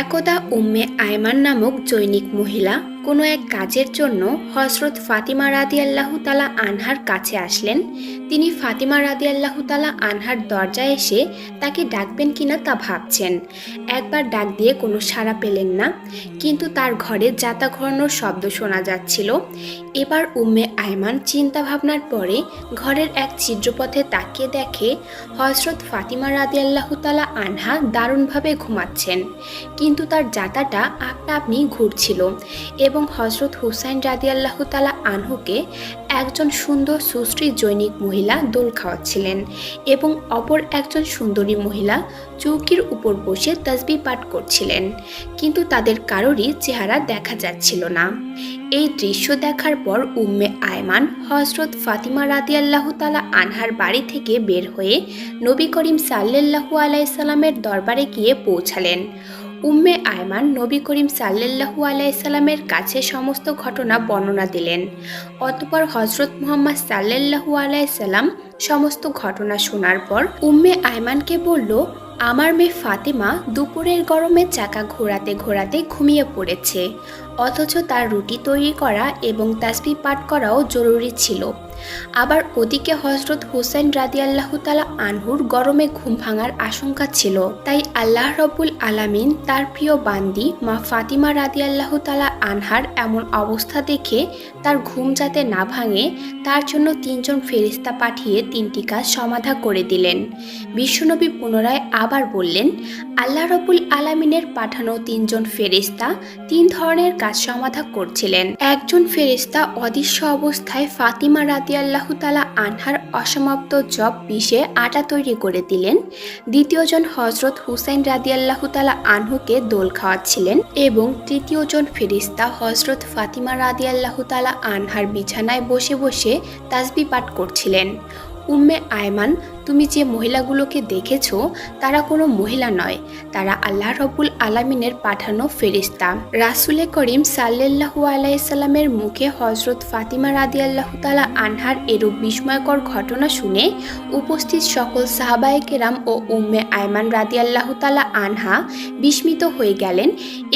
একদা উম্মে আয়মান নামক জৈনিক মহিলা কোনো এক কাজের জন্য হজরত ফাতিমা রাদি আল্লাহ তালা আনহার কাছে আসলেন। তিনি ফাতিমা রাদি আল্লাহ তালা আনহার দরজায় এসে তাকে ডাকবেন কিনা তা ভাবছেন। একবার ডাক দিয়ে কোনো সাড়া পেলেন না, কিন্তু তার ঘরে যাতা ঘরানোর শব্দ শোনা যাচ্ছিল। এবার উম্মে আয়মান চিন্তা ভাবনার পরে ঘরের এক ছিদ্রপথে তাকিয়ে দেখে হজরত ফাতিমা রাদি আল্লাহ তালা আনহা দারুণভাবে ঘুমাচ্ছেন, কিন্তু তার জাতাটা আপনা আপনি ঘুরছিল এবং হজরত হুসাইন রাদি আল্লাহ তালা আনহুকে একজন সুন্দর সুশ্রী জৈনিক মহিলা দোল খাওয়াচ্ছিলেন এবং অপর একজন সুন্দরী মহিলা চৌকির উপর বসে তসবি পাঠ করছিলেন, কিন্তু তাদের কারোরই চেহারা দেখা যাচ্ছিল না। এই দৃশ্য দেখার পর উম্মে আয়মান হজরত ফাতিমা রাদি আল্লাহ তালা আনহার বাড়ি থেকে বের হয়ে নবী করিম সাল্লাল্লাহু আলাইসাল্লামের দরবারে গিয়ে পৌঁছালেন। উম্মে আয়মান নবী করিম সাল্লাল্লাহু আলাইসাল্লামের কাছে সমস্ত ঘটনা বর্ণনা দিলেন। অতপর হজরত মোহাম্মদ সাল্লাল্লাহু আলাইসাল্লাম সমস্ত ঘটনা শোনার পর উম্মে আয়মানকে বলল, আমার মেয়ে ফাতেমা দুপুরের গরমে চাকা ঘোরাতে ঘোরাতে ঘুমিয়ে পড়েছে। অথচ তার রুটি তৈরি করা এবং তাসবি পাঠ করাও জরুরি ছিল। আবার ওদিকে হজরত হুসেন রাদি আল্লাহ তালা আনহুর গরমে ঘুম ভাঙার আশঙ্কা ছিল। তাই আল্লাহ রব্বুল আলামিন তার প্রিয় বান্দি মা ফাতিমা রাদি আল্লাহ তালা আনহার এমন অবস্থা দেখে তার ঘুম যাতে না ভাঙে, তার জন্য তিনজন ফেরিস্তা পাঠিয়ে তিনটি কাজ সমাধা করে দিলেন। বিশ্বনবী পুনরায় আবার বললেন, আল্লাহ রবুল আলামিনের পাঠানো তিনজন ফেরিস্তা তিন ধরনের কাজ সমাধা করছিলেন। একজন ফেরিস্তা অদৃশ্য অবস্থায় ফাতিমা রাদি আল্লাহ তালা আনহার অসমাপ্ত জব বিষে আটা তৈরি করে দিলেন। দ্বিতীয়জন হজরত হুসাইন রাদি আল্লাহ তালা আনহুকে দোল খাওয়াচ্ছিলেন এবং তৃতীয়জন ফেরিস্তা হজরত ফাতিমা রাদি আল্লাহ তালা আনহার বিছানায় বসে বসে তাজবি পাঠ করছিলেন। উম্মে আয়মান তুমি যে মহিলাগুলোকে দেখেছ, তারা কোনো মহিলা নয়। তারা আল্লাহ রবুল আলামিনের পাঠানো ফেরিস্তা রাসুলে করিম সাল্লাল্লাহু আলাইসাল্লামের মুখে হজরত ফাতিমা রাদি আল্লাহ তালা আনহার এরূপ বিস্ময়কর ঘটনা শুনে উপস্থিত সকল সাহাবায়ে কেরাম ও উম্মে আয়মান রাদি আল্লাহ তালা আনহা বিস্মিত হয়ে গেলেন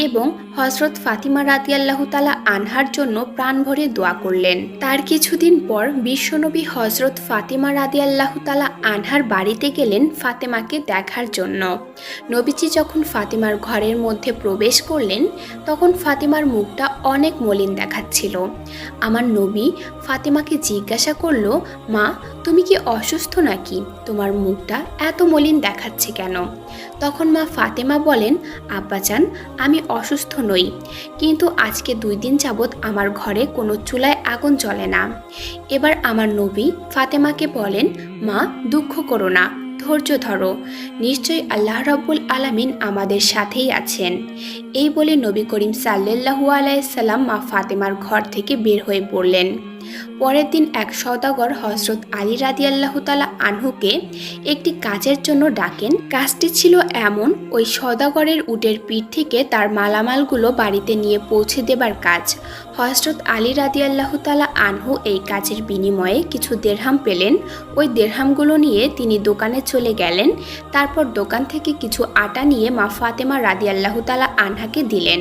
এবং হজরত ফাতিমা রাদি আল্লাহ তালা আনহার জন্য প্রাণ ভরে দোয়া করলেন। তার কিছুদিন পর বিশ্বনবী হজরত ফাতিমা রাদি আল্লাহ তালা আনহার বাড়িতে গেলেন ফাতেমাকে দেখার জন্য। নবীজি যখন ফাতেমার ঘরের মধ্যে প্রবেশ করলেন, তখন ফাতিমার মুখটা অনেক মলিন দেখাচ্ছিল। আমার নবী ফাতেমাকে জিজ্ঞাসা করল, মা, তুমি কি অসুস্থ নাকি? তোমার মুখটা এত মলিন দেখাচ্ছে কেন? তখন মা ফাতেমা বলেন, আব্বাজান, আমি অসুস্থ নই, কিন্তু আজকে দুই দিন যাবৎ আমার ঘরে কোনো চুলায় আগুন জ্বলে না। এবার আমার নবী ফাতেমাকে বলেন, মা দুঃখ করো না, ধৈর্য ধরো। নিশ্চয়ই আল্লাহ রব্বুল আলামিন আমাদের সাথেই আছেন। এই বলে নবী করিম সাল্লাহু আলাইসাল্লাম মা ফাতেমার ঘর থেকে বের হয়ে পড়লেন। পরের দিন এক সওদাগর হজরত আলী রাদি আল্লাহ তালা আনহুকে একটি কাজের জন্য ডাকেন। কাজটি ছিল এমন, ওই সওদাগরের উটের পিঠ থেকে তার মালামালগুলো বাড়িতে নিয়ে পৌঁছে দেবার কাজ। হজরত আলী রাদি আল্লাহ তালা আনহু এই কাজের বিনিময়ে কিছু দেড়হাম পেলেন। ওই দেড়হামগুলো নিয়ে তিনি দোকানে চলে গেলেন। তারপর দোকান থেকে কিছু আটা নিয়ে মা ফাতেমা রাদি আল্লাহ তালা আনহাকে দিলেন।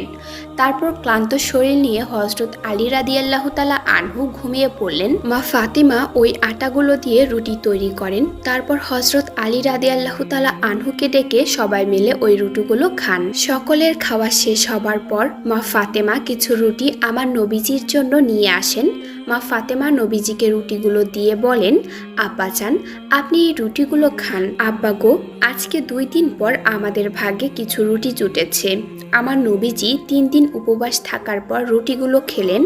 তারপর ক্লান্ত শরীর নিয়ে হজরত আলী রাদি আল্লাহ তালা আনহু ঘুমিয়ে পড়লেন। মা ফাতিমা ওই আটাগুলো দিয়ে রুটি তৈরি করেন। তারপর হজরত আলী রাদে আল্লাহ তালা আনহুকে ডেকে সবাই মিলে ওই রুটিগুলো খান। সকলের খাওয়া শেষ হবার পর মা ফাতেমা কিছু রুটি আমার নবীজির জন্য নিয়ে আসেন। মা ফাতেমা নবীজিকে রুটিগুলো দিয়ে বলেন, আব্বা চান, আপনি এই রুটিগুলো খান। আব্বা গো, আজকে দুই দিন পর আমাদের ভাগ্যে কিছু রুটি জুটেছে। আমার নবীজি তিন দিন উপবাস থাকার পর রুটিগুলো খেলেন।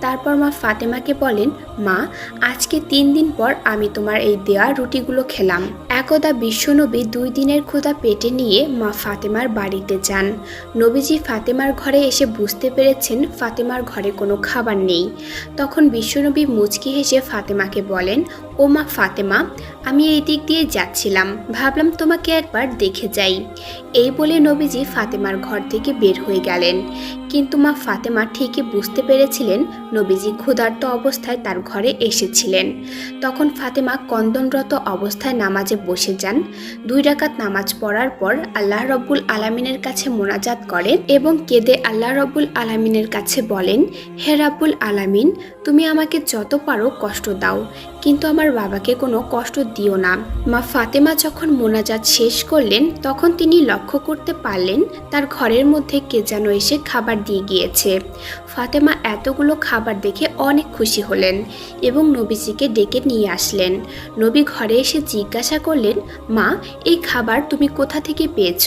তারপর মা ফাতেমাকে বলেন, মা, আজকে তিন দিন পর আমি তোমার এই দেওয়া রুটিগুলো খেলাম। একদা বিশ্বনবী দুই দিনের ক্ষুধা পেটে নিয়ে মা ফাতেমার বাড়িতে যান। নবীজি ফাতেমার ঘরে এসে বুঝতে পেরেছেন ফাতেমার ঘরে কোনো খাবার নেই। তখন বিশ্বনবী মুচকি হেসে ফাতেমাকে বলেন ও মা ফাতেমা, আমি এই দিক দিয়ে যাচ্ছিলাম। ভাবলাম তোমাকে একবার দেখে যাই। এই বলে নবীজি ফাতেমার ঘর থেকে বের হয়ে গেলেন। কিন্তু মা ফাতেমা ঠিকই বুঝতে পেরেছিলেন নবীজি ক্ষুধার্ত অবস্থায় তার ঘরে এসেছিলেন। তখন ফাতেমা কন্দনরত অবস্থায় নামাজে বসে যান। দুই রাকাত নামাজ পড়ার পর আল্লাহ রব্বুল আলামিনের কাছে মোনাজাত করেন এবং কেঁদে আল্লাহ রব্বুল আলামিনের কাছে বলেন, হে রাব্বুল আলামিন, তুমি আমাকে যত পারো কষ্ট দাও। কিন্তু আমার বাবাকে কোনো কষ্ট দিও না। মা ফাতেমা যখন মোনাজাত শেষ করলেন, তখন তিনি লক্ষ্য করতে পারলেন তার ঘরের মধ্যে কে যেন এসে খাবার দিয়ে গিয়েছে। ফাতেমা এতগুলো খাবার দেখে অনেক খুশি হলেন এবং নবীজিকে ডেকে নিয়ে আসলেন। নবী ঘরে এসে জিজ্ঞাসা করলেন, মা, এই খাবার তুমি কোথা থেকে পেয়েছ?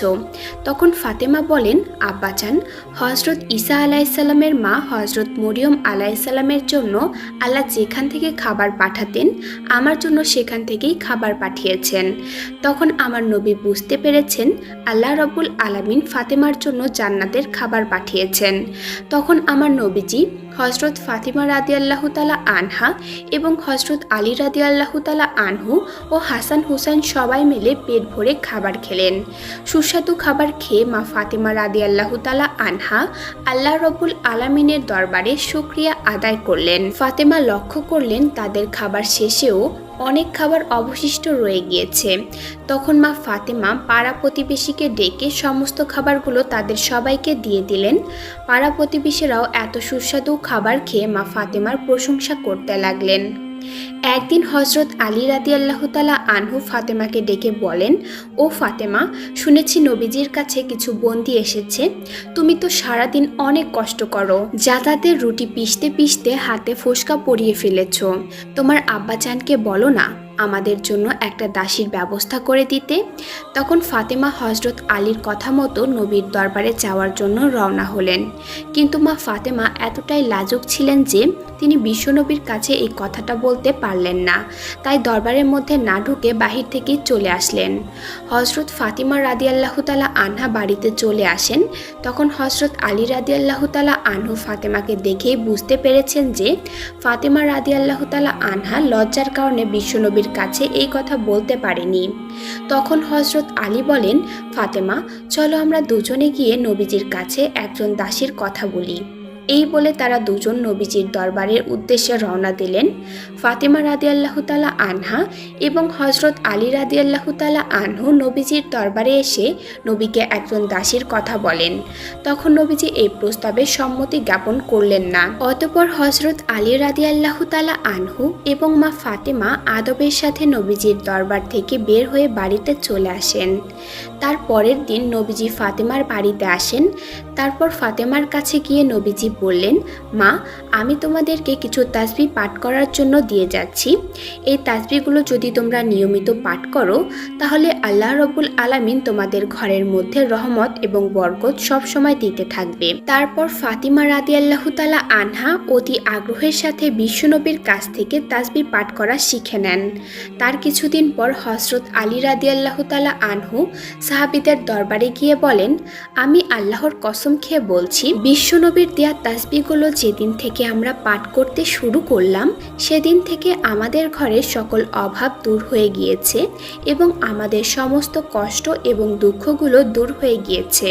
তখন ফাতেমা বলেন, আব্বাজান হজরত ঈসা আলাইসাল্লামের মা হজরত মরিয়ম আলাইসাল্লামের জন্য আল্লাহ যেখান থেকে খাবার পাঠাতেন, আমার জন্য সেখান থেকেই খাবার পাঠিয়েছেন। তখন আমার নবী বুঝতে পেরেছেন, আল্লাহ রব্বুল আলামিন ফাতেমার জন্য জান্নাতের খাবার পাঠিয়েছেন। তখন আমার নবীজি হজরত ফাতিমা রাদি আল্লাহ তালা আনহা এবং হজরত আলী রাদি আল্লাহ তালা আনহু ও হাসান হুসাইন সবাই মিলে পেট ভরে খাবার খেলেন। সুস্বাদু খাবার খেয়ে মা ফাতিমা রাদি আল্লাহ তালা আনহা আল্লাহ রবুল আলামিনের দরবারে শুক্রিয়া আদায় করলেন। ফাতেমা লক্ষ্য করলেন তাদের খাবার শেষেও অনেক খাবার অবশিষ্ট রয়ে গিয়েছে। তখন মা ফাতেমা পাড়া প্রতিবেশীকে ডেকে সমস্ত খাবারগুলো তাদের সবাইকে দিয়ে দিলেন। পাড়া প্রতিবেশীরাও এত সুস্বাদু খাবার খেয়ে মা ফাতেমার প্রশংসা করতে লাগলেন। একদিন হজরত আলী রাদি আল্লাহ তালা আনহু ফাতেমাকে ডেকে বলেন, ও ফাতেমা, শুনেছি নবীজির কাছে কিছু বন্দি এসেছে। তুমি তো সারাদিন অনেক কষ্ট করো, যাতায়াতের রুটি পিষতে পিষতে হাতে ফোসকা পরিয়ে ফেলেছ। তোমার আব্বাজানকে বলো না আমাদের জন্য একটা দাসীর ব্যবস্থা করে দিতে। তখন ফাতেমা হজরত আলীর কথা মতো নবীর দরবারে যাওয়ার জন্য রওনা হলেন। কিন্তু মা ফাতেমা এতটাই লাজুক ছিলেন যে তিনি বিশ্বনবীর কাছে এই কথাটা বলতে পারলেন না। তাই দরবারের মধ্যে না ঢুকে বাহির থেকেই চলে আসলেন। হজরত ফাতিমা রাদি আল্লাহ তালা আনহা বাড়িতে চলে আসেন। তখন হজরত আলী রাদি আল্লাহ তালা আনহু ফাতেমাকে দেখেই বুঝতে পেরেছেন যে ফাতেমা রাদি আল্লাহ তালা আনহা লজ্জার কারণে বিশ্বনবীর কাছে এই কথা বলতে পারেনি। তখন হজরত আলী বলেন, ফাতেমা, চলো আমরা দুজনে গিয়ে নবীজির কাছে একজন দাসীর কথা বলি। এই বলে তারা দুজন নবীজির দরবারের উদ্দেশ্যে রওনা দিলেন। ফাতেমা রাদি আল্লাহ তালা আনহা এবং হজরত আলী রাদি আল্লাহ তালা আনহু নবীজির দরবারে এসে নবীকে একজন দাসীর কথা বলেন। তখন নবীজি এই প্রস্তাবে সম্মতি জ্ঞাপন করলেন না। অতপর হজরত আলী রাদি আল্লাহ তালা আনহু এবং মা ফাতেমা আদবের সাথে নবীজির দরবার থেকে বের হয়ে বাড়িতে চলে আসেন। তার পরের দিন নবীজি ফাতেমার বাড়িতে আসেন। তারপর ফাতেমার কাছে গিয়ে নবীজি বললেন, মা, আমি তোমাদেরকে কিছু তাসবি পাঠ করার জন্য দিয়ে যাচ্ছি। এই তাসবিগুলো যদি তোমরা নিয়মিত পাঠ করো, তাহলে আল্লাহ রবুল আলামিন তোমাদের ঘরের মধ্যে রহমত এবং বরকত সব সময় দিতে থাকবে। তারপর ফাতিমা রাদি আল্লাহ তালা আনহা অতি আগ্রহের সাথে বিশ্বনবীর কাছ থেকে তাসবি পাঠ করা শিখে নেন। তার কিছুদিন পর হজরত আলী রাদি আল্লাহ তালা আনহু সাহাবিদের দরবারে গিয়ে বলেন, আমি আল্লাহর কসম খেয়ে বলছি, বিশ্বনবীর দেয়া তাসবিগুলো যেদিন থেকে আমরা পাঠ করতে শুরু করলাম, সেদিন থেকে আমাদের ঘরে সকল অভাব দূর হয়ে গিয়েছে এবং আমাদের সমস্ত কষ্ট এবং দুঃখগুলো দূর হয়ে গিয়েছে।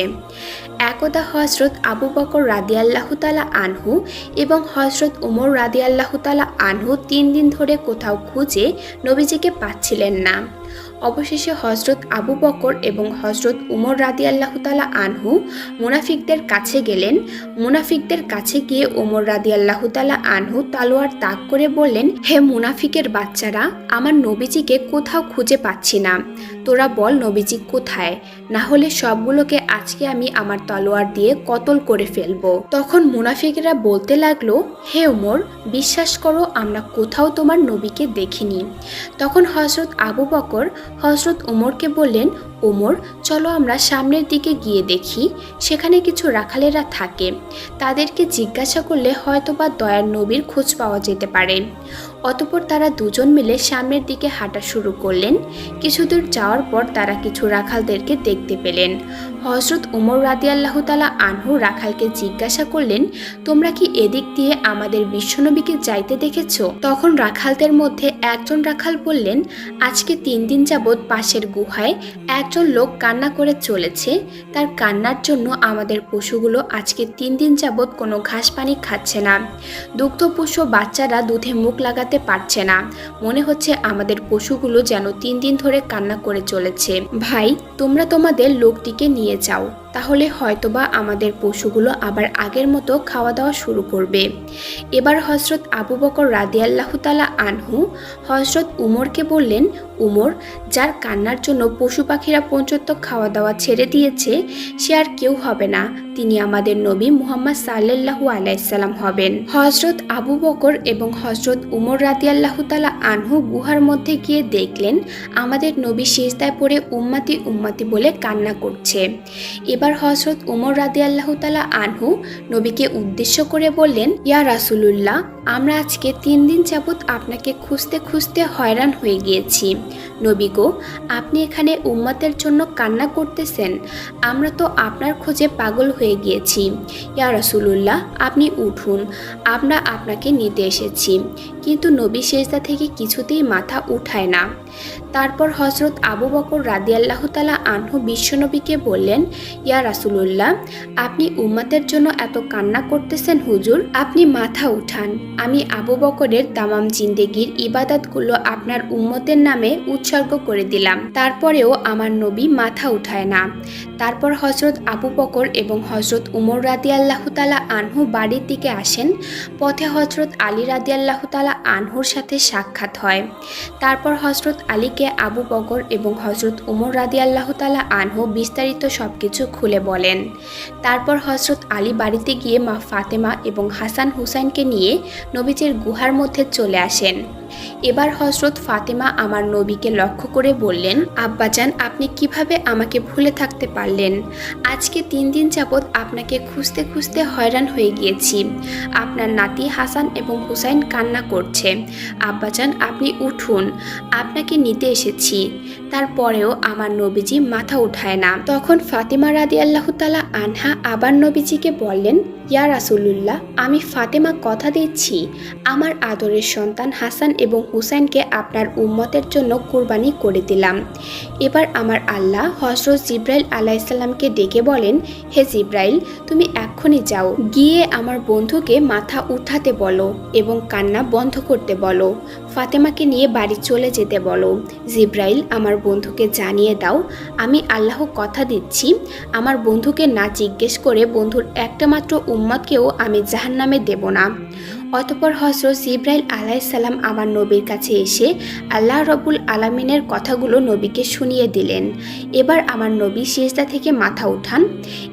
একদা হজরত আবু বকর রাদিয়াল্লাহ তালা আনহু এবং হজরত উমর রাদিয়াল্লাহ তালা আনহু তিন দিন ধরে কোথাও খুঁজে নবীজিকে পাচ্ছিলেন না। অবশেষে হজরত আবু বকর এবং হজরত উমর রাদি আল্লাহ তালা আনহু মুনাফিকদের কাছে গেলেন। মুনাফিকদের কাছে গিয়ে উমর রাদি আল্লাহ তালা আনহু তালোয়ার তাক করে বললেন, হে মুনাফিকের বাচ্চারা, আমার নবীজিকে কোথাও খুঁজে পাচ্ছি না। তোরা বল নবীজি কোথায়? না হলে সবগুলোকে আজকে আমি আমার তলোয়ার দিয়ে কতল করে ফেলব। তখন মুনাফিকেরা বলতে লাগল, হে উমর, বিশ্বাস করো, আমরা কোথাও তোমার নবীকে দেখিনি। তখন হজরত আবু বকর হজরত উমরকে বললেন ওমর, চলো আমরা সামনের দিকে গিয়ে দেখি। সেখানে কিছু রাখালেরা থাকে। তাদেরকে জিজ্ঞাসা করলে হয়তো বা দয়ার নবীর খোঁজ পাওয়া যেতে পারে। অতপর তারা দুজন মিলে সামনের দিকে হাঁটা শুরু করলেন। কিছুদূর যাওয়ার পর তারা কিছু রাখালদেরকে দেখতে পেলেন। হজরত উমর রাদি আল্লাহ তালা আনহু রাখালকে জিজ্ঞাসা করলেন, তোমরা কি এদিক দিয়ে আমাদের বিশ্বনবীকে যাইতে দেখেছ? তখন রাখালদের মধ্যে একজন রাখাল বললেন, আজকে তিন দিন যাবৎ পাশের গুহায় এক একজন লোক কান্না করে চলেছে। তার কান্নার জন্য আমাদের পশুগুলো আজকে তিন দিন যাবৎ কোনো ঘাস পানি খাচ্ছে না। দুগ্ধ পশু বাচ্চারা দুধে মুখ লাগাতে পারছে না। মনে হচ্ছে আমাদের পশুগুলো যেন তিন দিন ধরে কান্না করে চলেছে। ভাই, তোমরা তোমাদের লোকটিকে নিয়ে যাও। তাহলে হয়তোবা আমাদের পশুগুলো আবার আগের মতো খাওয়া দাওয়া শুরু করবে। এবার হজরত আবু বকর রাদিয়াল্লাহু তালা আনহু হজরত উমরকে বললেন, উমর, যার কান্নার জন্য পশু পাখিরা পঞ্চত্ব খাওয়া দাওয়া ছেড়ে দিয়েছে, সে আর কেউ হবে না। তিনি আমাদের নবী মুহাম্মদ সাল্লাল্লাহু আলাইসাল্লাম হবেন। হজরত আবু বকর এবং হজরত উমর রাদিয়াল্লাহু তালা আনহু গুহার মধ্যে গিয়ে দেখলেন, আমাদের নবী শেষদায় পড়ে উম্মাতি উম্মাতি বলে কান্না করছে। এবার হজরত উমর রাদিয়াল্লাহু তালা আনহু নবীকে উদ্দেশ্য করে বললেন, ইয়া রাসুলুল্লাহ, আমরা আজকে তিন দিন যাবৎ আপনাকে খুঁজতে খুঁজতে হয়রান হয়ে গিয়েছি। নবী গো, আপনি এখানে উম্মাতের জন্য কান্না করতেছেন। আমরা তো আপনার খোঁজে পাগল হয়ে গিয়েছি। ইয়া রাসুলুল্লাহ, আপনি উঠুন। আমরা আপনাকে নিতে এসেছি। কিন্তু নবী শেষদা থেকে কিছুতেই মাথা উঠায় না। তারপর হজরত আবু বকর রাদিয়াল্লাহ তালা আনহু বিশ্বনবীকে বললেন, ইয়া রাসুলুল্লাহ, আপনি উম্মাতের জন্য এত কান্না করতেছেন হুজুর, আপনি মাথা উঠান। আমি আবু বকরের তামাম জিন্দেগির ইবাদতগুলো আপনার উম্মতের নামে উৎসর্গ করে দিলাম। তারপরেও আমার নবী মাথা উঠায় না। তারপর হজরত আবু বকর এবং হজরত উমর রাদিয়াল্লাহ তালা আনহু বাড়ির দিকে আসেন। পথে হজরত আলী রাদিয়াল্লাহ তালা আনহুর সাথে সাক্ষাৎ হয়। তারপর হজরত আলীকে আবু বকর এবং হজরত উমর রাদি আল্লাহ তালা আনহু বিস্তারিত সব কিছু খুলে বলেন। তারপর হজরত আলী বাড়িতে গিয়ে মা ফাতেমা এবং হাসান হুসাইনকে নিয়ে নবীজির গুহার মধ্যে চলে আসেন। এবার হজরত ফাতেমা আমার নবীকে লক্ষ্য করে বললেন, আব্বাজান, আপনি কীভাবে আমাকে ভুলে থাকতে পারলেন? আজকে তিন দিন যাবৎ আপনাকে খুঁজতে খুঁজতে হয়রান হয়ে গিয়েছি। আপনার নাতি হাসান এবং হুসাইন কান্না করছে। আব্বাজান আপনি উঠুন। আপনাকে নিতে এসেছি। তারপরেও আমার নবীজি মাথা উঠায় না। তখন ফাতেমা রাদি আল্লাহ তালা আনহা আবার নবীজিকে বললেন, ইয়া রাসুলুল্লাহ, আমি ফাতেমা কথা দিচ্ছি। আমার আদরের সন্তান হাসান এবং হুসাইনকে আপনার উম্মতের জন্য কুরবানি করে দিলাম। এবার আমার আল্লাহ হজরত জিব্রাইল আলাইসাল্লামকে ডেকে বলেন, হে জিব্রাইল, তুমি এক্ষুনি যাও। গিয়ে আমার বন্ধুকে মাথা উঠাতে বলো এবং কান্না বন্ধ করতে বলো। ফাতেমাকে নিয়ে বাড়ি চলে যেতে বলো। জিব্রাইল, আমার বন্ধুকে জানিয়ে দাও, আমি আল্লাহ কথা দিচ্ছি। আমার বন্ধুকে না জিজ্ঞেস করে বন্ধুর একটা মাত্র উম্মতকেও আমি জাহান্নামে দেব না। অতপর হজরত জিব্রাইল আলাইসাল্লাম আমার নবীর কাছে এসে আল্লাহ রবুল আলামিনের কথাগুলো নবীকে শুনিয়ে দিলেন। এবার আমার নবী শেষদা থেকে মাথা উঠান।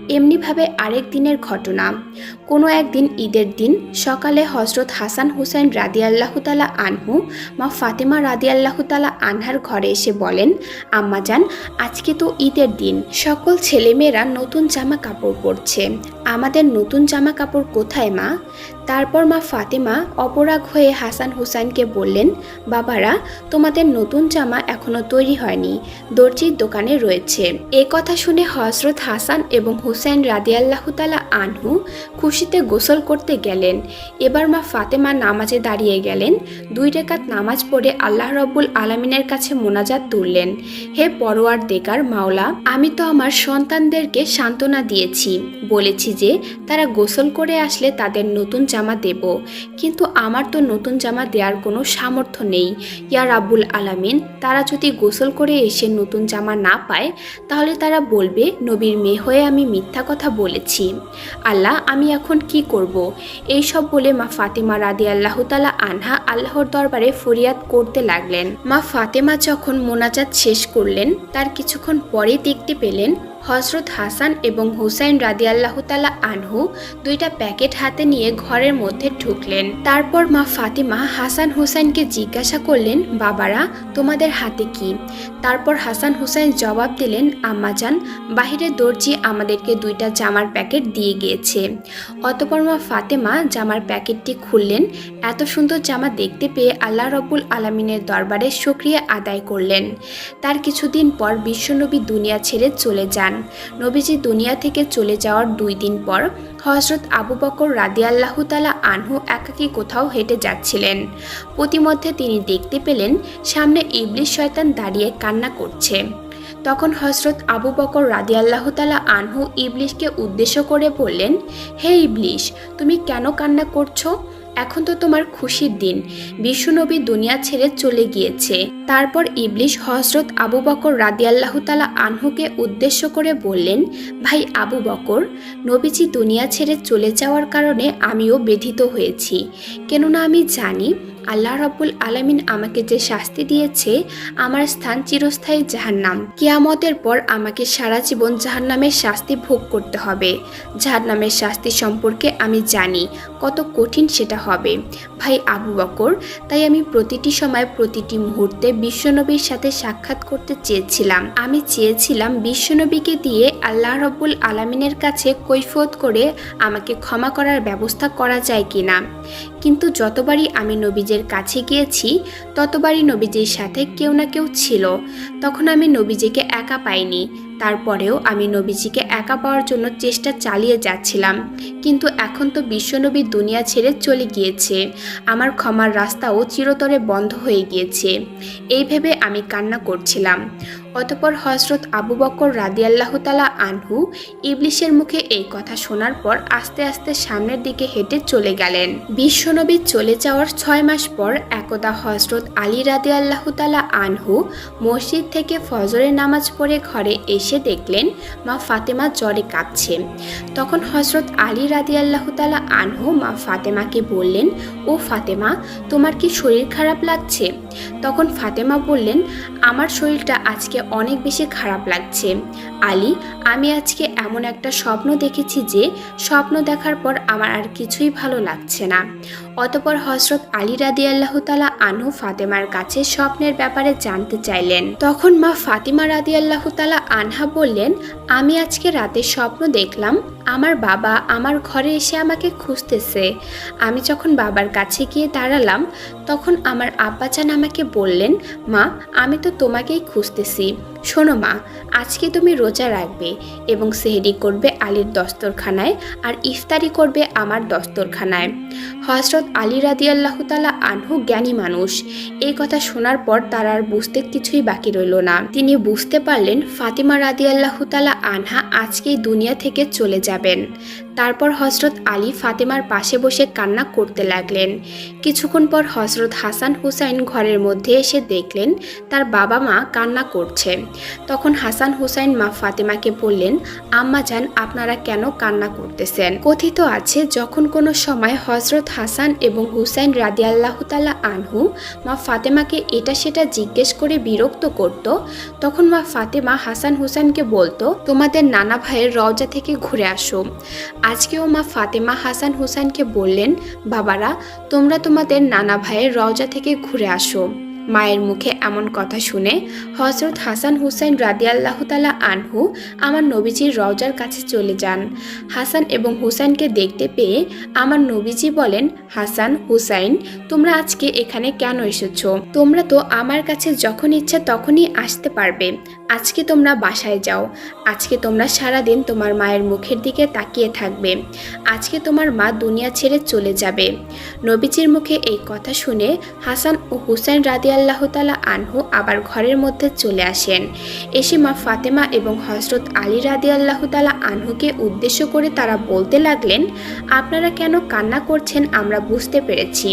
এমনিভাবে আরেক দিনের ঘটনা। কোনো একদিন ঈদের দিন সকালে হজরত হাসান হুসাইন রাদি আল্লাহতালা আনহু মা ফাতেমা রাদি আল্লাহতালা আনহার ঘরে এসে বলেন আম্মাজান আজকে তো ঈদের দিন। সকল ছেলেমেয়েরা নতুন জামা কাপড় পরছে। আমাদের নতুন জামা কাপড় কোথায়, মা? তারপর মা ফাতেমা অপরাগ হয়ে হাসান হুসাইনকে বললেন, বাবারা, তোমাদের নতুন জামা এখনও তৈরি হয়নি। দর্জির দোকানে রয়েছে। এ কথা শুনে হজরত হাসান এবং হুসাইন রাদিয়াল্লাহতালা আনহু খুশিতে গোসল করতে গেলেন। এবার মা ফাতেমা নামাজে দাঁড়িয়ে গেলেন। দুই রেখাত নামাজ পড়ে আল্লাহ রব্বুল আলমিনের কাছে মোনাজাত তুললেন। হে পরোয়ার দেকার মাওলা, আমি তো আমার সন্তানদেরকে সান্ত্বনা দিয়েছি। বলেছি যে, তারা গোসল করে আসলে তাদের নতুন জামা দেব। কিন্তু আমার তো নতুন জামা দেওয়ার কোনো সামর্থ্য নেই। ইয়া রাব্বুল আলামিন, তারা যদি গোসল করে এসে নতুন জামা না পায়, তাহলে তারা বলবে, নবীর মেয়ে হয়ে আমি মিথ্যা কথা বলেছি। আল্লাহ, আমি এখন কি করব? এই সব বলে মা ফাতেমা রাদি আল্লাহ তালা আনহা আল্লাহর দরবারে ফরিয়াদ করতে লাগলেন। মা ফাতেমা যখন মোনাজাত শেষ করলেন, তার কিছুক্ষণ পরে দেখতে পেলেন হজরত হাসান এবং হুসাইন রাদি আল্লাহ তালা আনহু দুইটা প্যাকেট হাতে নিয়ে ঘরের মধ্যে ঢুকলেন। তারপর মা ফাতিমা হাসান হুসাইনকে জিজ্ঞাসা করলেন, বাবারা, তোমাদের হাতে কি? তারপর হাসান হুসাইন জবাব দিলেন আম্মাজান বাহিরে দর্জি আমাদেরকে দুইটা জামার প্যাকেট দিয়ে গিয়েছে। অতপর মা ফাতেমা জামার প্যাকেটটি খুললেন। এত সুন্দর জামা দেখতে পেয়ে আল্লাহ রব্বুল আলমিনের দরবারে সক্রিয় আদায় করলেন। তার কিছুদিন পর বিশ্বনবী দুনিয়া ছেড়ে চলে যান। নবীজি দুনিয়া থেকে চলে যাওয়ার দুই দিন পর হজরত আবু বকর রাদিয়াল্লাহু তালা আনহু একাকী কোথাও হেঁটে যাচ্ছিলেন। প্রতিমধ্যে তিনি দেখতে পেলেন সামনে ইবলিশ শয়তান দাঁড়িয়ে কান্না করছে। তখন হজরত আবু বকর রাদিয়াল্লাহ তালা আনহু ইবলিশকে উদ্দেশ্য করে বললেন, হে ইবলিশ তুমি কেন কান্না করছ? এখন তো তোমার খুশির দিন। বিশ্বনবী দুনিয়া ছেড়ে চলে গিয়েছে। তারপর ইবলিশ হজরত আবু বকর রাদিয়াল্লাহ তালা আনহুকে উদ্দেশ্য করে বললেন, ভাই আবু বকর, নবীজি দুনিয়া ছেড়ে চলে যাওয়ার কারণে আমিও ব্যথিত হয়েছি। কেননা আমি জানি আল্লাহ রাব্বুল আলামিন আমাকে যে শাস্তি দিয়েছে, আমার স্থান চিরস্থায়ী জাহান্নাম। কিয়ামতের পর আমাকে সারা জীবন জাহান্নামের শাস্তি ভোগ করতে হবে। জাহান্নামের শাস্তি সম্পর্কে আমি জানি, কত কঠিন সেটা হবে। ভাই আবু বকর, তাই আমি প্রতিটি সময় প্রতিটি মুহূর্তে বিশ্বনবীর সাথে সাক্ষাৎ করতে চেয়েছিলাম। আমি চেয়েছিলাম বিশ্বনবীকে দিয়ে আল্লাহ রব্বুল আলামিনের কাছে কৈফত করে আমাকে ক্ষমা করার ব্যবস্থা করা যায় কিনা। কিন্তু যতবারই আমি নবীজের কাছে গিয়েছি, ততবারই নবীজির সাথে কেউ না কেউ ছিল। তখন আমি নবীজিকে একা পাইনি। তারপরেও আমি নবীজিকে একা পাওয়ার জন্য চেষ্টা চালিয়ে যাচ্ছিলাম। কিন্তু এখন তো বিশ্বনবী দুনিয়া ছেড়ে চলে গিয়েছে। আমার ক্ষমার রাস্তাও চিরতরে বন্ধ হয়ে গিয়েছে। এই ভেবে আমি কান্না করছিলাম। অতপর হজরত আবু বকর রাদিয়াল্লাহ তালা আনহু ইবলিশের মুখে এই কথা শোনার পর আস্তে আস্তে সামনের দিকে হেঁটে চলে গেলেন। বিশ্বনবী চলে যাওয়ার ছয় মাস পর একদা হজরত আলী রাদিয়াল্লাহ তালা আনহু মসজিদ থেকে ফজরের নামাজ পড়ে ঘরে এসে দেখলেন মা ফাতেমা জ্বরে কাঁপছে। তখন হজরত আলী রাদিয়াল্লাহ তালা আনহু মা ফাতেমাকে বললেন, ও ফাতেমা, তোমার কি শরীর খারাপ লাগছে? তখন ফাতেমা বললেন, আমার শরীরটা আজকে অনেক বেশি খারাপ লাগছে। আলী, আমি আজকে এমন একটা স্বপ্ন দেখেছি যে স্বপ্ন দেখার পর আমার আর কিছুই ভালো লাগছে না। অতপর হজরত আলী রাদি আল্লাহ তালা আনহু ফাতেমার কাছে স্বপ্নের ব্যাপারে জানতে চাইলেন। তখন মা ফাতিমা রাদি আল্লাহ তালা আনহা বললেন, আমি আজকে রাতে স্বপ্ন দেখলাম, আমার বাবা আমার ঘরে এসে আমাকে খুঁজতেছে। আমি যখন বাবার কাছে গিয়ে দাঁড়ালাম, তখন আমার আব্বাচান আমাকে বললেন, মা, আমি তো তোমাকেই খুঁজতেছি। শোনো মা, আজকে তুমি রোজা রাখবে এবং সেহরি করবে আলীর দস্তরখানায় আর ইফতারি করবে আমার দস্তরখানায়। হজরত আলী রাদি আল্লাহ তালা আনহু জ্ঞানী মানুষ। এই কথা শোনার পর তার আর বুঝতে কিছুই বাকি রইল না। তিনি বুঝতে পারলেন ফাতিমা রাদি আল্লাহ তালা আনহা আজকেই দুনিয়া থেকে চলে যাবেন। তারপর হজরত আলী ফাতেমার পাশে বসে কান্না করতে লাগলেন। কিছুক্ষণ পর হজরত হাসান হুসাইন ঘরের মধ্যে এসে দেখলেন তার বাবা মা কান্না করছে। তখন হাসান হুসাইন মা ফাতেমাকে বললেন, আম্মা যান, আপনারা কেন কান্না করতেছেন? কথিত আছে, যখন কোনো সময় হজরত হাসান এবং হুসাইন রাদিয়াল্লাহ তালা আনহু মা ফাতেমাকে এটা সেটা জিজ্ঞেস করে বিরক্ত করত, তখন মা ফাতেমা হাসান হুসাইনকে বলতো, তোমাদের নানা ভাইয়ের রওজা থেকে ঘুরে আসো। আজকেও মা ফাতেমা হাসান হুসাইনকে বললেন, বাবারা, তোমরা তোমাদের নানা ভাইয়ের রওজা থেকে ঘুরে আসো। মায়ের মুখে এমন কথা শুনে হজরত হাসান হুসাইন রাদিয়াল্লাহ তালা আনহু আমার নবীজির রওজার কাছে চলে যান। হাসান এবং হুসাইনকে দেখতে পেয়ে আমার নবীজি বলেন, হাসান, হুসাইন, তোমরা আজকে এখানে কেন এসেছ? তোমরা তো আমার কাছে যখন ইচ্ছা তখনই আসতে পারবে। আজকে তোমরা বাসায় যাও। আজকে তোমরা সারাদিন তোমার মায়ের মুখের দিকে তাকিয়ে থাকবে। আজকে তোমার মা দুনিয়া ছেড়ে চলে যাবে। নবীজির মুখে এই কথা শুনে হাসান ও হুসাইন রাদি আল্লাহ তালা আনহু আবার ঘরের মধ্যে চলে আসেন। এসে মা ফাতেমা এবং হজরত আলী রাদি আল্লাহ তালা আনহুকে উদ্দেশ্য করে তারা বলতে লাগলেন, আপনারা কেন কান্না করছেন আমরা বুঝতে পেরেছি।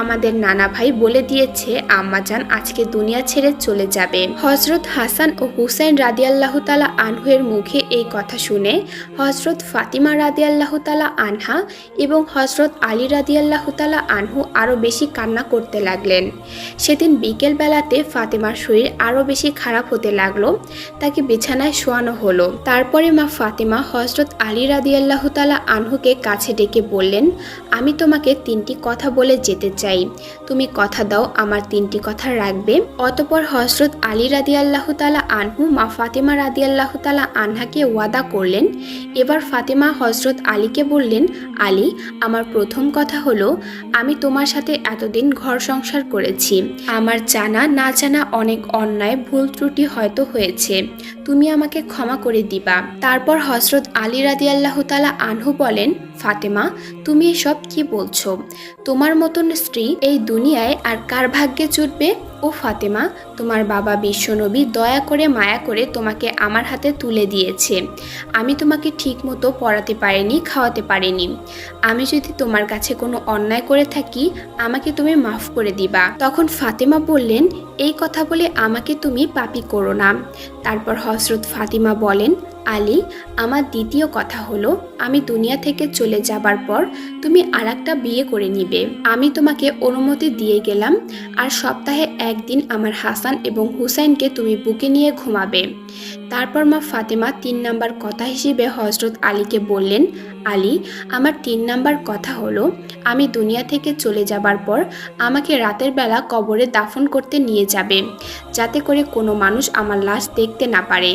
আমাদের নানা ভাই বলে দিয়েছে আম্মাজান আজকে দুনিয়া ছেড়ে চলে যাবে। হজরত হাসান ও হুসাইন রাদিয়াল্লাহ তালা আনহুয়ের মুখে এই কথা শুনে হজরত ফাতিমা রাদিয়াল্লাহ তালা আনহা এবং হজরত আলী রাদিয়াল্লাহ তালা আনহু আরও বেশি কান্না করতে লাগলেন। সেদিন বিকেল বেলাতে ফাতেমার শরীর আরও বেশি খারাপ হতে লাগল, তাকে বিছানায় শোয়ানো হলো। তারপরে মা ফাতেমা হজরত আলী রাদিয়াল্লাহ আনহুকে কাছে ডেকে বললেন, আমি তোমাকে তিনটি কথা বলে যেতে চাই। তুমি কথা দাও, আমার তিনটি কথা রাখবে। অতপর হজরত আলী রাদি আল্লাহ তালা আনহু মা ফাতেমা রাদি আল্লাহ তালা আনহাকে ওয়াদা করলেন। এবার ফাতেমা হজরত আলীকে বললেন, আলী, আমার প্রথম কথা হলো, আমি তোমার সাথে এতদিন ঘর সংসার করেছি। আমার জানা না জানা অনেক অন্যায় ভুল ত্রুটি হয়তো হয়েছে। তুমি আমাকে ক্ষমা করে দিবা। তারপর হজরত আলী রাদি আল্লাহ তালা আনহু বলেন, ফাতেমা, তুমি এসব কি বলছো? তোমার মতন স্ত্রী এই দুনিয়ায় আর কার ভাগ্যে জুটবে? ও ফাতেমা, তোমার বাবা বিশ্বনবী দয়া করে মায়া করে তোমাকে আমার হাতে তুলে দিয়েছে। আমি তোমাকে ঠিক মতো পড়াতে পারিনি, খাওয়াতে পারিনি। আমি যদি তোমার কাছে কোনো অন্যায় করে থাকি, আমাকে তুমি মাফ করে দিবা। তখন ফাতেমা বললেন এই কথা বলে আমাকে তুমি পাপি করো না। তারপর হজরত ফাতিমা বলেন, আলী, আমার দ্বিতীয় কথা হলো, আমি দুনিয়া থেকে চলে যাবার পর তুমি আর বিয়ে করে নিবে। আমি তোমাকে অনুমতি দিয়ে গেলাম, আর সপ্তাহে একদিন আমার হাসান এবং হুসাইনকে তুমি বুকে নিয়ে ঘুমাবে। তারপর মা ফাতেমা তিন নাম্বার কথা হিসেবে হজরত আলীকে বললেন, আলী, আমার তিন নাম্বার কথা হলো আমি দুনিয়া থেকে চলে যাবার পর আমাকে রাতের বেলা কবরে দাফন করতে নিয়ে যাবে, যাতে করে কোনো মানুষ আমার লাশ দেখতে না পারে।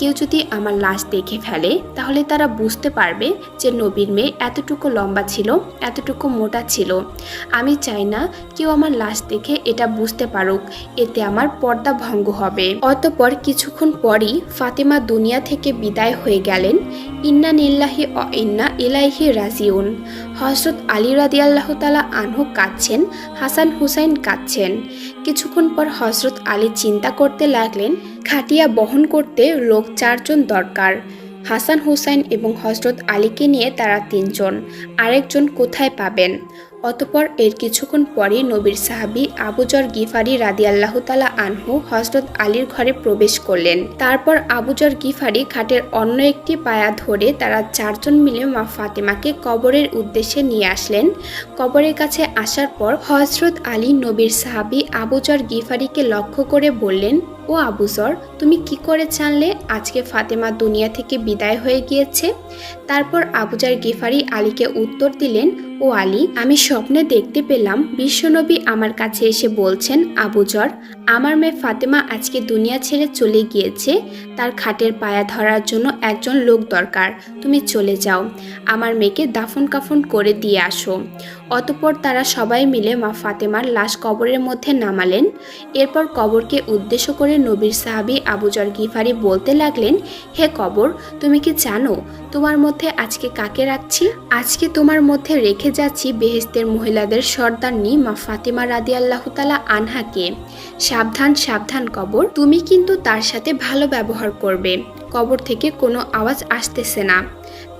কেউ যদি আমার লাশ দেখে ফেলে, তাহলে তারা বুঝতে পারবে যে নবীর মেয়ে এতটুকু লম্বা ছিল, এতটুকু মোটা ছিল। আমি চাই না কেউ আমার লাশ দেখে এটা বুঝতে পারুক, এতে আমার পর্দা ভঙ্গ হবে। অতপর কিছুক্ষণ পরই ফাতেমা দুনিয়া থেকে বিদায় হয়ে গেলেন। ইন্না নিল্লাহি অ ইন্না ইলাইহি রাজিউন। হজরত আলী রাদি আল্লাহ তালা আনহু কাঁদছেন, হাসান হুসাইন কাঁদছেন। কিছুক্ষণ পর হজরত আলী চিন্তা করতে লাগলেন, খাটিয়া বহন করতে লোক চারজন দরকার। হাসান হুসাইন এবং হজরত আলীকে নিয়ে তারা তিনজন, আরেকজন কোথায় পাবেন? অতপর এর কিছুক্ষণ পরে নবীর সাহাবি আবুজর গিফারি রাদি আল্লাহ তালা আনহু হজরত আলীর ঘরে প্রবেশ করলেন। তারপর আবুজর গিফারি খাটের অন্য একটি পায়া ধরে তারা চারজন মিলে মা ফাতেমাকে কবরের উদ্দেশ্যে নিয়ে আসলেন। কবরের কাছে আসার পর হজরত আলী নবীর সাহাবি আবুজর গিফারিকে লক্ষ্য করে বললেন ও আবুজর তুমি কি করে জানলে আজকে ফাতেমা দুনিয়া থেকে বিদায় হয়ে গিয়েছে? তারপর আবুজার গিফারি আলীকে উত্তর দিলেন, ও আলী, আমি স্বপ্নে দেখতে পেলাম, বিশ্বনবী আমার কাছে এসে বলছেন আবুজর আমার মেয়ে ফাতেমা আজকে দুনিয়া ছেড়ে চলে গিয়েছে, তার খাটের পায়া ধরার জন্য একজন লোক দরকার, তুমি চলে যাও, আমার মেয়েকে দাফন কাফন করে দিয়ে আসো। অতপর তারা সবাই মিলে মা ফাতেমার লাশ কবরের মধ্যে নামালেন। এরপর কবরকে উদ্দেশ্য করে নবীর সাহাবি আবুজর গিফারি বলতে লাগলেন, হে কবর, তুমি কি জানো তোমার মধ্যে আজকে কাকে রাখছি? আজকে তোমার মধ্যে রেখে যাচ্ছি বেহেস্তের মহিলাদের সর্দারনি মা ফাতেমা রাদি আল্লাহ তালা আনহাকে। সাবধান সাবধান কবর, তুমি কিন্তু তার সাথে ভালো ব্যবহার করবে। কবর থেকে কোনো আওয়াজ আসতেছে না।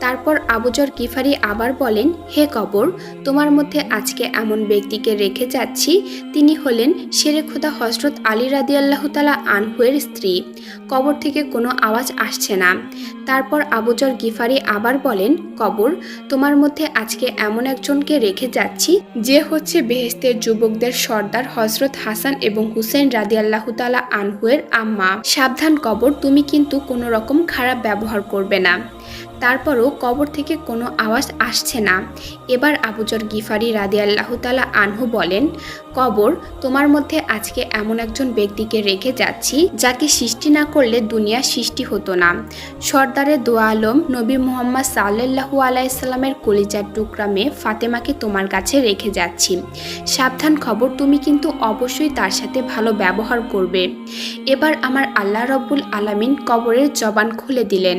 তারপর আবুজর কিফারি আবার বলেন, হে কবর, তোমার মধ্যে আজকে এমন ব্যক্তিকে রেখে যাচ্ছি। তিনি হলেন শেরে খোদা হজরত আলী রাদি আল্লাহ তালা আনহুয়ের স্ত্রী। কবর থেকে কোনো আওয়াজ আসছে না। তারপর আবুজর গিফারি আবার বলেন, কবর, তোমার মধ্যে আজকে এমন একজনকে রেখে যাচ্ছি, যে হচ্ছে বেহেস্তের যুবকদের সর্দার হজরত হাসান এবং হুসেন রাদি আল্লাহ তালা আনহুয়ের আম্মা। সাবধান কবর, তুমি কিন্তু কোনো রকম খারাপ ব্যবহার করবে না। তারপরও কবর থেকে কোনো আওয়াজ আসছে না। এবার আবুজর গিফারি রাদি আল্লাহ তালা আনহু বলেন, কবর, তোমার মধ্যে আজকে এমন একজন ব্যক্তিকে রেখে যাচ্ছি, যাকে সৃষ্টি না করলে দুনিয়া সৃষ্টি হতো না। সর্দারে দোয়া আলম, নবী মোহাম্মদ সাল্লাহু আলাইসাল্লামের কলিজার টুকরা মেয়ে ফাতেমাকে তোমার কাছে রেখে যাচ্ছি। সাবধান খবর, তুমি কিন্তু অবশ্যই তার সাথে ভালো ব্যবহার করবে। এবার আমার আল্লাহ রব্বুল আলামিন কবরের জবান খুলে দিলেন।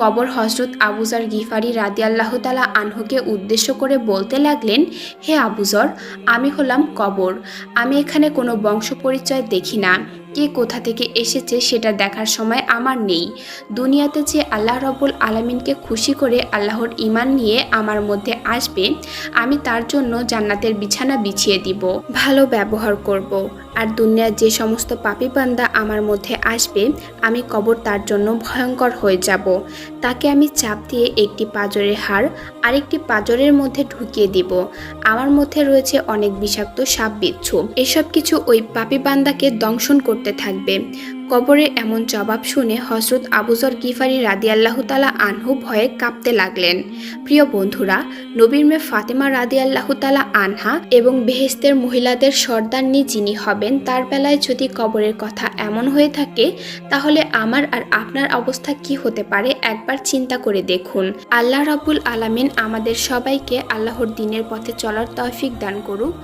কবর হজরত আবুজার গিফারি রাদি আল্লাহ তালা আনহুকে উদ্দেশ্য করে বলতে লাগলেন, হে আবুজর আমি হলাম কবর। আমি এখানে কোনো বংশ পরিচয় দেখি না। কে কোথা থেকে এসেছে সেটা দেখার সময় আমার নেই। দুনিয়াতে যে আল্লাহ রব্বুল আলমিনকে খুশি করে আল্লাহর ইমান নিয়ে আমার মধ্যে আসবে, আমি তার জন্য জান্নাতের বিছানা বিছিয়ে দিব, ভালো ব্যবহার করব। আর দুনিয়ার যে সমস্ত পাপি পান্দা আমার মধ্যে আসবে, আমি কবর তার জন্য ভয়ঙ্কর হয়ে যাব। তাকে আমি চাপ দিয়ে একটি পাজরের হাড় আরেকটি পাজরের মধ্যে ঢুকিয়ে দিব। আমার মধ্যে রয়েছে অনেক বিষাক্ত সাপ বিচ্ছু। এসব কিছু ওই পাপি বান্দাকে দংশন করতে থাকবে। কবরে এমন জবাব শুনে হজরত আবুজর গিফারি রাদি আল্লাহ তালা আনহু ভয়ে কাঁপতে লাগলেন। প্রিয় বন্ধুরা, নবীর মেয়ে ফাতেমা রাদি আল্লাহ তালা আনহা এবং বেহেস্তের মহিলাদের সর্দারনি যিনি হবেন, তার বেলায় যদি কবরের কথা এমন হয়ে থাকে, তাহলে আমার আর আপনার অবস্থা কি হতে পারে একবার চিন্তা করে দেখুন। আল্লাহ রাবুল আলামিন আমাদের সবাইকে আল্লাহর দিনের পথে চলার তৌফিক দান করুক।